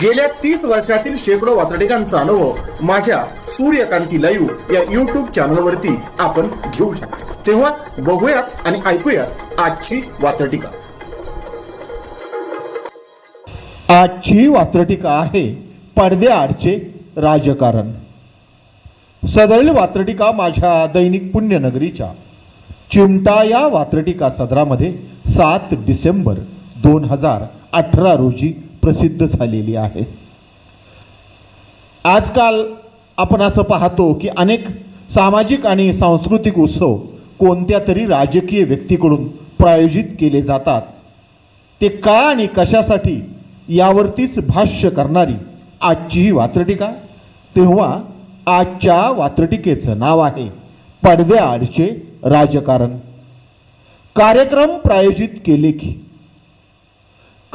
गेल्या तीस वर्षातील शेकडो वातडिकांचा अनुभव माझ्या सूर्यकांती लाईव्ह या युट्यूब चॅनलवरती आपण घेऊ शकतो. तेव्हा बघूयात आणि ऐकूयात आजची वातडिका आजची वात्रटिका आहे पडद्याआडचे राजकारण. सदरील वात्रटिका माझ्या दैनिक पुण्यनगरीच्या. चिमटा या वात्रटिका सदरामध्ये सात डिसेंबर दोन हजार अठरा रोजी प्रसिद्ध झालेली आहे. आजकाल आपण असं पाहतो की अनेक सामाजिक आणि सांस्कृतिक उत्सव कोणत्या तरी राजकीय व्यक्तीकडून प्रायोजित केले जातात. ते का आणि कशासाठी यावरतीच भाष्य करणारी आजची ही वात्रटिका तेव्हा आजच्या वात्रटिकेचं नाव आहे पडद्याआडचे राजकारण. कार्यक्रम प्रायोजित केले की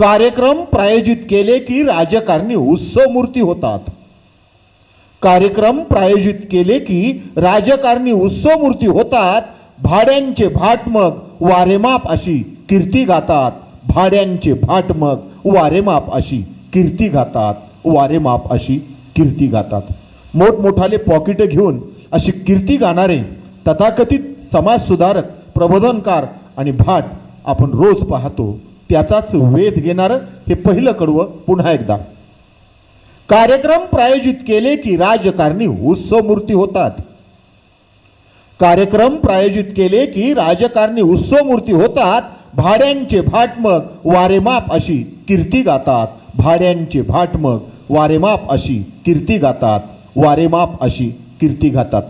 कार्यक्रम प्रायोजित केले की राजकारणी उत्सव मूर्ती होतात. कार्यक्रम प्रायोजित केले की राजकारणी उत्सव मूर्ती होतात. भाड्यांचे भाट मग वारेमाप अशी कीर्ती गातात. भाड्यांचे भाट मग वारेमाप अशी कीर्ती गातात. वारेमाप अशी कीर्ती गातात. मोठमोठाले पॉकेट घेऊन अशी कीर्ती गाणारे तथाकथित समाजसुधारक प्रबोधनकार आणि भाट आपण रोज पाहतो. त्याचाच वेध घेणारं हे पहिलं कडवं पुन्हा एकदा. कार्यक्रम प्रायोजित केले की राजकारणी उत्सव मूर्ती होतात. कार्यक्रम प्रायोजित केले की राजकारणी उत्सव मूर्ती होतात. भाड्यांचे भाटमग वारेमाप अशी कीर्ती गातात. भाड्यांचे भाटमग वारेमाप अशी कीर्ती गातात. वारेमाप अशी कीर्ती गातात.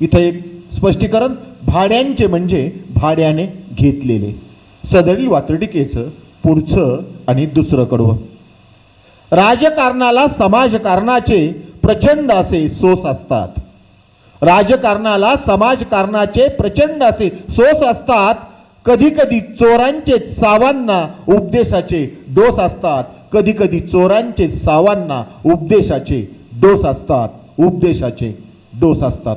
इथं एक स्पष्टीकरण भाड्यांचे म्हणजे भाड्याने घेतलेले. सदरील वात्रटिकेचं पुढचं आणि दुसरं कडवं. राजकारणाला समाजकारणाचे प्रचंड असे सोस असतात. राजकारणाला समाजकारणाचे प्रचंड असे सोस असतात. कधी कधी चोरांचे सावांना उपदेशाचे डोस असतात. कधी कधी चोरांचे सावांना उपदेशाचे डोस असतात. उपदेशाचे डोस असतात.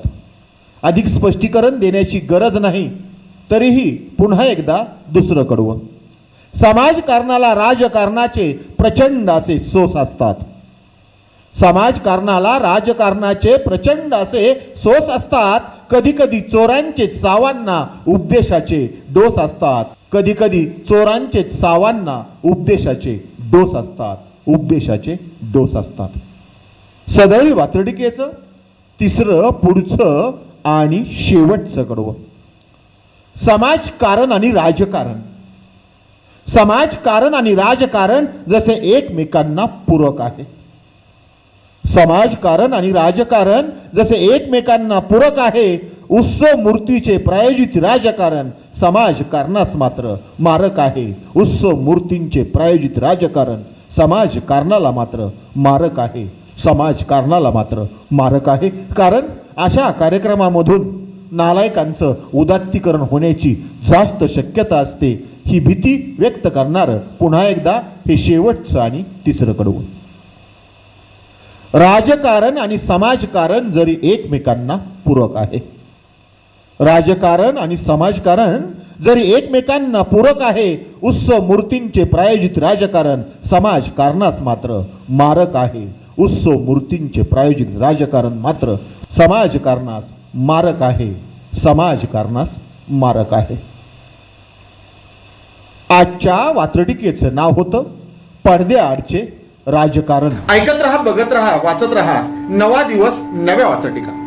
अधिक स्पष्टीकरण देण्याची गरज नाही. तरीही पुन्हा एकदा दुसरं कडवं. समाजकारणाला राजकारणाचे प्रचंड असे सोस असतात. समाजकारणाला राजकारणाचे प्रचंड असे सोस असतात. कधी कधी चोरांचे सावांना उपदेशाचे डोस असतात. कधी कधी चोरांचे सावांना उपदेशाचे डोस असतात. उपदेशाचे डोस असतात. सदळी वातडिकेचं तिसरं पुढचं आणि शेवटचं कडवं. समाजकारण आणि राजकारण. समाजकारण आणि राजकारण जसे एकमेकांना पूरक आहे. समाजकारण आणि राजकारण जसे एकमेकांना पूरक आहे उत्सव मूर्तीचे प्रायोजित राजकारण समाजकारणास मात्र मारक आहे. उत्सव मूर्तींचे प्रायोजित राजकारण समाजकारणाला मात्र मारक आहे. समाजकारणाला मात्र मारक आहे. कारण अशा कार्यक्रमामधून नालायकांचं उदात्तीकरण होण्याची जास्त शक्यता असते. ही भीती व्यक्त करणारं पुन्हा एकदा हे शेवटचं आणि तिसरं कडवं. राजकारण आणि समाजकारण जरी एकमेकांना पूरक आहे राजकारण आणि समाजकारण जरी एकमेकांना पूरक आहे उत्सव मूर्तींचे प्रायोजित राजकारण समाजकारणास मात्र मारक आहे. उत्सव मूर्तींचे प्रायोजित राजकारण मात्र समाजकारणास मारक आहे. समाजकारणास मारक आहे. आजच्या वात्रटिकेचं नाव होतं पडद्याआडचे राजकारण. ऐकत रहा बघत रहा वाचत रहा. नवा दिवस नव्या वाचटिका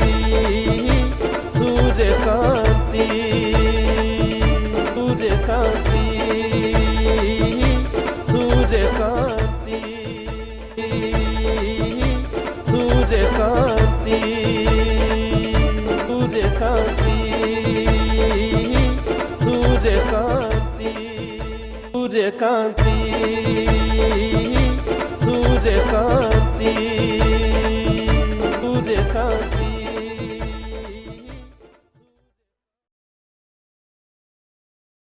cantir.